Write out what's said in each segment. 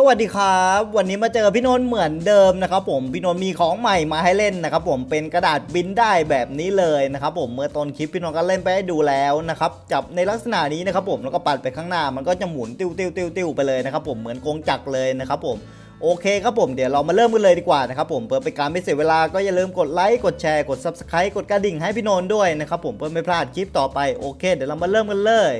สวัสดีครับ วันนี้มาเจอพี่นนท์เหมือนเดิมนะครับผมพี่นนท์มีของใหม่มาให้เล่นนะครับผมเป็นกระดาษบินได้แบบนี้เลยนะครับผมเมื่อต้นคลิปพี่นนท์ก็เล่นไปให้ดูแล้วนะครับจับในลักษณะนี้นะครับผมแล้วก็ปัดไปข้างหน้ามันก็จะหมุนติ้วติ้วติ้วติ้วไปเลยนะครับผมเหมือนกงจักรเลยนะครับผมโอเคครับผมเดี๋ยวเรามาเริ่มกันเลยดีกว่านะครับผมเพื่อเป็นการไม่เสียเวลาก็อย่าลืมกดไลค์กดแชร์กด subscribe กดกระดิ่งให้พี่นนท์ด้วยนะครับผมเพื่อไม่พลาดคลิปต่อไปโอเค เดี๋ยวเรามาเริ่มกันเลย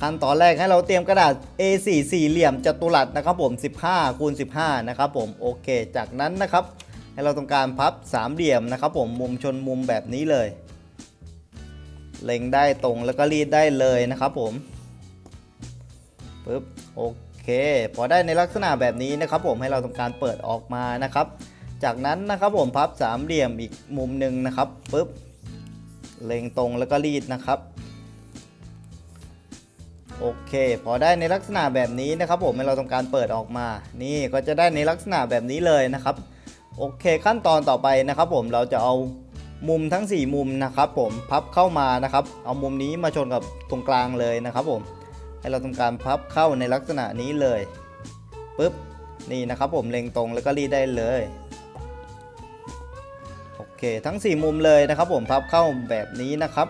ขั้นตอนแรกให้เราเตรียมกระดาษ A4 สี่เหลี่ยมจัตุรัสนะครับผม 15คูณ15 นะครับผมโอเค จากนั้นนะครับ ให้เราต้องการพับสามเหลี่ยมนะครับผมมุมชนมุมแบบนี้เลย เล็งได้ตรงแล้วก็รีดได้เลยนะครับผมปึ๊บโอเคพอได้ในลักษณะแบบนี้นะครับ ผมให้เราต้องการเปิดออกมานะครับ จากนั้นนะครับผมพับสามเหลี่ยมอีกมุมหนึ่งนะครับปึ๊บเล็งตรงแล้วก็รีดนะครับ โอเค พอได้ในลักษณะแบบนี้นะครับ ผมเราทำการเปิดออกมา นี่ก็จะได้ในลักษณะแบบนี้เลยนะครับ โอเคขั้นตอนต่อไปนะครับ ผมเราจะเอามุมทั้ง 4 มุมนะครับ ผมพับเข้ามานะครับ เอามุมนี้มาชนกับตรงกลางเลยนะครับ ผมให้เราทำการพับเข้าในลักษณะนี้เลยปุ๊บนี่นะครับ ผมเล็งตรงแล้วก็รีดได้เลยโอเคทั้ง 4 มุมเลยนะครับ ผมพับเข้าแบบนี้นะครับ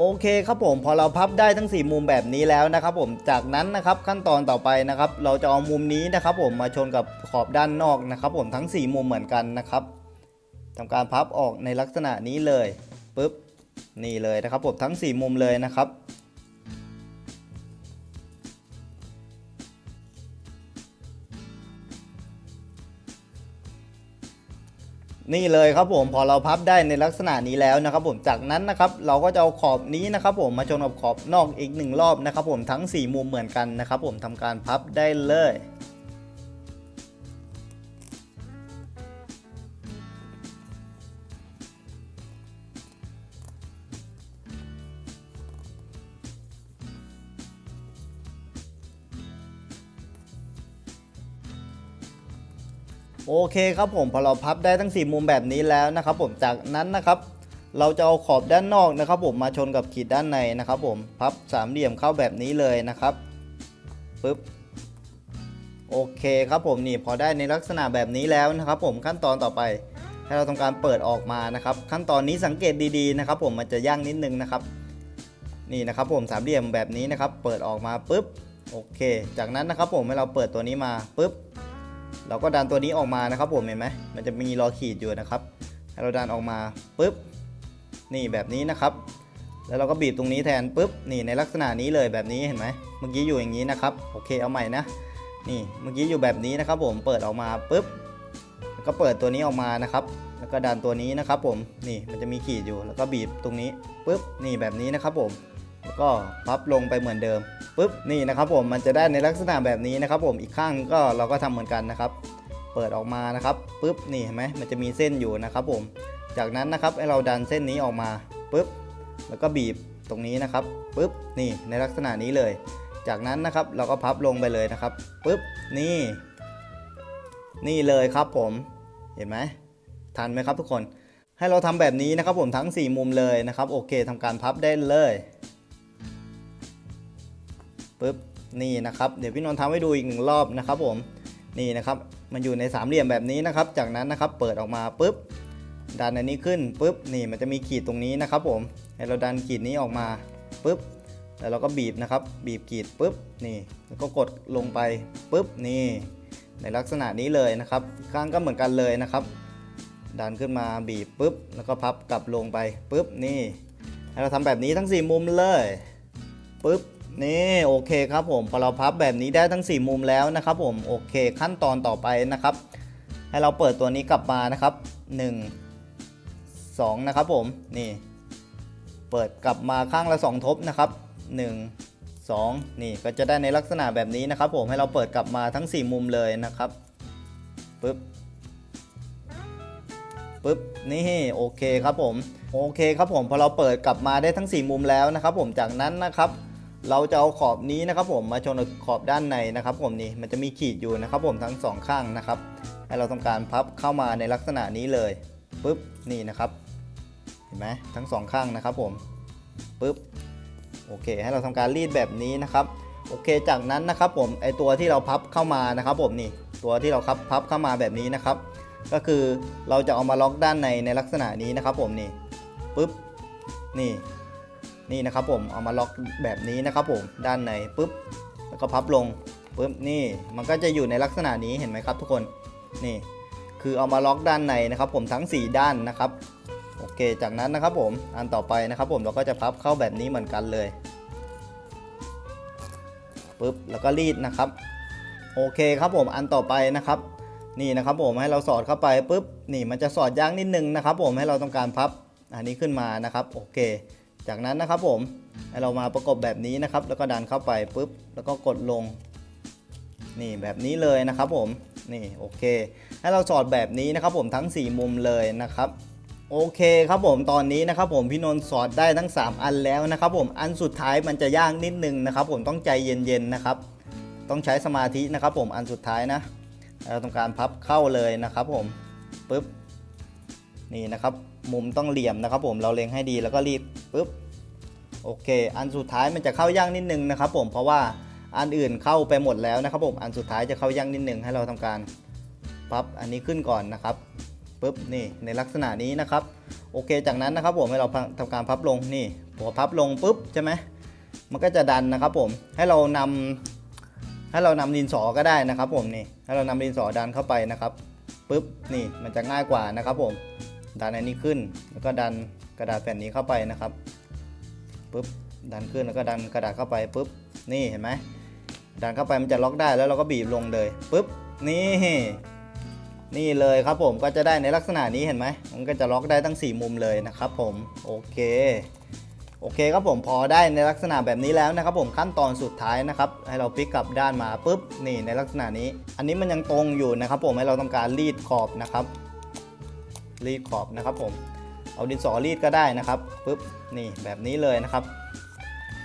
โอเคครับผมพอเราพับได้ทั้ง 4 มุมแบบนี้แล้วนะครับผมจากนั้นนะครับขั้นตอนต่อไปนะครับเราจะเอามุมนี้นะครับผมมาชนกับขอบด้านนอกนะครับผมทั้ง 4 มุมเหมือนกันนะครับทำการพับออกในลักษณะนี้เลยปุ๊บนี่เลยนะครับผมทั้ง 4 มุมเลยนะครับ นี่เลยครับผมพอเราพับได้ในลักษณะนี้แล้วนะครับผมจากนั้นนะครับเราก็จะเอาขอบนี้นะครับผมมาชนกับขอบนอกอีกหนึ่งรอบนะครับผมทั้ง 4 มุมเหมือนกันนะครับผมทำการพับได้เลย โอเคครับผมพอเราพับได้ทั้ง 4 มุมแบบนี้แล้วนะครับผมจากนั้นนะครับเราจะเอาขอบด้านนอกนะครับผมมาชนกับขีดด้านในนะครับผมพับสามเหลี่ยมเข้าแบบนี้เลยนะครับปึ๊บโอเคครับผมนี่พอได้ในลักษณะแบบนี้แล้วนะครับผมขั้นตอนต่อไปให้เราทำการเปิดออกมานะครับ ขั้นตอนนี้สังเกตดีๆนะครับ ผมมันจะย่างนิดนึงนะครับ นี่นะครับผมสามเหลี่ยมแบบนี้นะครับ เปิดออกมาปุ๊บโอเค จากนั้นนะครับผมให้เราเปิดตัวนี้มาปุ๊บ เราก็ดันตัวนี้ออกมานะครับผมเห็นไหมมันจะมีรอขีดอยู่นะครับให้เราดันออกมาปุ๊บนี่แบบนี้นะครับ แล้วเราก็บีบตรงนี้แทนปุ๊บนี่ในลักษณะนี้เลยแบบนี้เห็นไหมเมื่อกี้อยู่อย่างนี้นะครับโอเคเอาใหม่นะนี่เมื่อกี้อยู่แบบนี้นะครับ ผมเปิดออกมาปุ๊บแล้วก็เปิดตัวนี้ออกมานะครับ แล้วก็ดันตัวนี้นะครับ ผมนี่มันจะมีขีดอยู่แล้วก็บีบตรงนี้ปุ๊บนี่แบบนี้นะครับผม แล้วก็พับลงไปเหมือนเดิมปุ๊บนี่นะครับผมมันจะได้ในลักษณะแบบนี้นะครับ ผมอีกข้างก็เราก็ทำเหมือนกันนะครับ เปิดออกมานะครับปุ๊บนี่เห็นไหมมันจะมีเส้นอยู่นะครับ ผมจากนั้นนะครับให้เราดันเส้นนี้ออกมาปุ๊บแล้วก็บีบตรงนี้นะครับปุ๊บนี่ในลักษณะนี้เลย จากนั้นนะครับเราก็พับลงไปเลยนะครับปุ๊บนี่ นี่เลยครับผมเห็นไหมทันไหมครับทุกคน ให้เราทำแบบนี้นะครับผมทั้ง 4 มุมเลยนะครับ โอเคทำการพับได้เลย ปุ๊บนี่นะครับเดี๋ยวพี่นนท์ทำให้ดูอีกหนึ่งรอบนะครับผมนี่นะครับมันอยู่ในสามเหลี่ยมแบบนี้นะครับ จากนั้นนะครับเปิดออกมาปุ๊บดันอันนี้ขึ้นปุ๊บนี่มันจะมีขีดตรงนี้นะครับผมให้เราดันขีดนี้ออกมาปุ๊บแล้วเราก็บีบนะครับ บีบขีดปุ๊บนี่แล้วก็กดลงไปปุ๊บนี่ ในลักษณะนี้เลยนะครับข้างก็เหมือนกันเลยนะครับ ดันขึ้นมาบีบปุ๊บแล้วก็พับกลับลงไปปุ๊บนี่ให้เราทำแบบนี้ทั้ง 4 มุมเลยปุ๊บ นี่โอเคครับผมพอเราพับแบบนี้ได้ทั้ง 4 มุมแล้วนะครับผมโอเคขั้นตอนต่อไปนะครับ ให้เราเปิดตัวนี้กลับมานะครับ 1 2 นะครับผมนี่เปิดกลับมาข้างละ 2 ทบนะครับ 1 2 นี่ก็จะได้ในลักษณะแบบนี้นะครับ ผมให้เราเปิดกลับมาทั้ง 4 มุมเลยนะครับปึ๊บปึ๊บนี่โอเคครับผมโอเคครับผมพอเราเปิดกลับมาได้ทั้ง 4 มุมแล้วนะครับ ผมจากนั้นนะครับ เราจะเอาขอบนี้นะครับผมมาชนกับขอบด้านในนะครับ ผมนี่มันจะมีขีดอยู่นะครับ ผมทั้งสองข้างนะครับ ให้เราทำการพับเข้ามาในลักษณะนี้เลยปุ๊บนี่นะครับเห็นไหมทั้งสองข้างนะครับ ผมปุ๊บโอเค ให้เราทำการรีดแบบนี้นะครับโอเค จากนั้นนะครับผมไอตัวที่เราพับเข้ามานะครับ ผมนี่ตัวที่เราพับพับเข้ามาแบบนี้นะครับ ก็คือเราจะเอามาล็อกด้านในในลักษณะนี้นะครับ ผมนี่ปุ๊บนี่ นี่นะครับผมเอามาล็อกแบบนี้นะครับผมด้านในปุ๊บแล้วก็พับลงปุ๊บนี่มันก็จะอยู่ในลักษณะนี้เห็นไหมครับ ทุกคนนี่ คือเอามาล็อกด้านในนะครับ ผมทั้ง 4 ด้านนะครับโอเค จากนั้นนะครับผมอันต่อไปนะครับผมเราก็จะพับเข้าแบบนี้เหมือนกันเลยปุ๊บแล้วก็รีดนะครับโอเคครับผมอันต่อไปนะครับนี่นะครับผมให้เราสอดเข้าไปปุ๊บนี่มันจะสอดยากนิดนึงนะครับ ผมให้เราต้องการพับอันนี้ขึ้นมานะครับโอเค จากนั้นนะครับผมเรามาประกบแบบนี้นะครับ แล้วก็ดันเข้าไปปุ๊บ แล้วก็กดลง นี่แบบนี้เลยนะครับผม นี่โอเค ให้เราสอดแบบนี้นะครับผมทั้ง 4 มุมเลยนะครับโอเคครับผมตอนนี้นะครับผมพี่นนท์สอดได้ทั้ง 3 อันแล้วนะครับผมอันสุดท้ายมันจะยากนิดนึงนะครับผมต้องใจเย็นๆนะครับ ต้องใช้สมาธินะครับผมอันสุดท้ายนะเราต้องการพับเข้าเลยนะครับผมปึ๊บ นี่นะครับ มุมต้องเหลี่ยมนะครับ ผมเราเล็งให้ดีแล้วก็รีดปึ๊บโอเค อันสุดท้ายมันจะเข้ายากนิดนึงนะครับ ผมเพราะว่าอันอื่นเข้าไปหมดแล้วนะครับ ผมอันสุดท้ายจะเข้ายากนิดนึงให้เราทำการพับอันนี้ขึ้นก่อนนะครับปึ๊บนี่ในลักษณะนี้นะครับ โอเคจากนั้นนะครับ ผมให้เราทำการพับลงนี่พอพับลงปุ๊บใช่ไหมมันก็จะดันนะครับ ผมให้เรานำให้เรานำดินสอก็ได้นะครับ ผมนี่ให้เรานำดินสอดันเข้าไปนะครับปุ๊บนี่มันจะง่ายกว่านะครับ ผม ดันอันนี้ขึ้น แล้วก็ดันกระดาษแผ่นนี้เข้าไปนะครับปุ๊บดันขึ้นแล้วก็ดันกระดาษเข้าไปปุ๊บนี่เห็นไหมดันเข้าไปมันจะล็อกได้แล้วเราก็บีบลงเลยปุ๊บนี่นี่เลยครับผมก็จะได้ในลักษณะนี้เห็นไหมมันก็จะล็อกได้ทั้ง 4 มุมเลยนะครับผมโอเคโอเคครับผมพอได้ในลักษณะแบบนี้แล้วนะครับผมขั้นตอนสุดท้ายนะครับให้เราพลิกกลับด้านมาปุ๊บนี่ในลักษณะนี้ อันนี้มันยังตรงอยู่นะครับผมให้เราต้องการรีดขอบนะครับ รีดขอบนะครับผมเอาดินสอรีดก็ได้นะครับปุ๊บนี่แบบนี้เลยนะครับ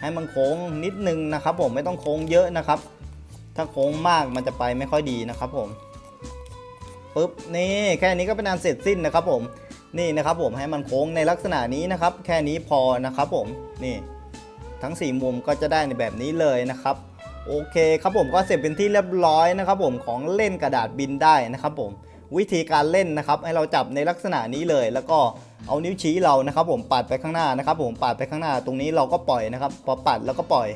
ให้มันโค้งนิดนึงนะครับผมไม่ต้องโค้งเยอะนะครับ ถ้าโค้งมากมันจะไปไม่ค่อยดีนะครับผมปุ๊บนี่แค่นี้ก็เป็นอันเสร็จสิ้นนะครับผมนี่นะครับผมให้มันโค้งในลักษณะนี้นะครับ แค่นี้พอนะครับผมนี่ทั้ง 4 มุมก็จะได้ในแบบนี้เลยนะครับโอเคครับผมก็เสร็จเป็นที่เรียบร้อยนะครับผมของเล่นกระดาษบินได้นะครับผม วิธีการเล่นนะครับ ให้เราจับในลักษณะนี้เลย แล้วก็เอานิ้วชี้เรานะครับ ผมปัดไปข้างหน้านะครับ ผมปัดไปข้างหน้าตรงนี้เราก็ปล่อยนะครับ พอปัดแล้วก็ปล่อย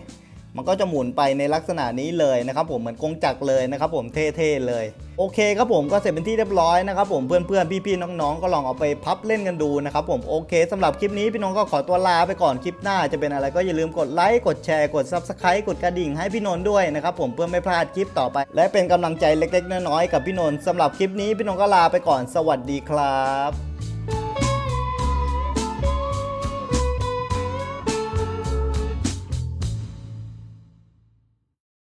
มันก็จะหมุนไปในลักษณะนี้เลยนะครับผมเหมือนกงจักรเลยนะครับผมเท่ๆเลย โอเคครับผมก็เสร็จเป็นที่เรียบร้อยนะครับผมเพื่อนๆพี่ๆน้องๆ ก็ลองเอาไปพับเล่นกันดูนะครับผมโอเคสำหรับคลิปนี้พี่น้องก็ขอตัวลาไปก่อนคลิปหน้าจะเป็นอะไรก็อย่าลืมกดไลค์กดแชร์กด Subscribe กดกระดิ่งให้พี่นนท์ด้วยนะครับผมเพื่อไม่พลาดคลิปต่อไป และเป็นกำลังใจเล็กๆน้อยๆกับพี่นนท์สำหรับคลิปนี้พี่นนท์ก็ลาไปก่อนสวัสดีครับ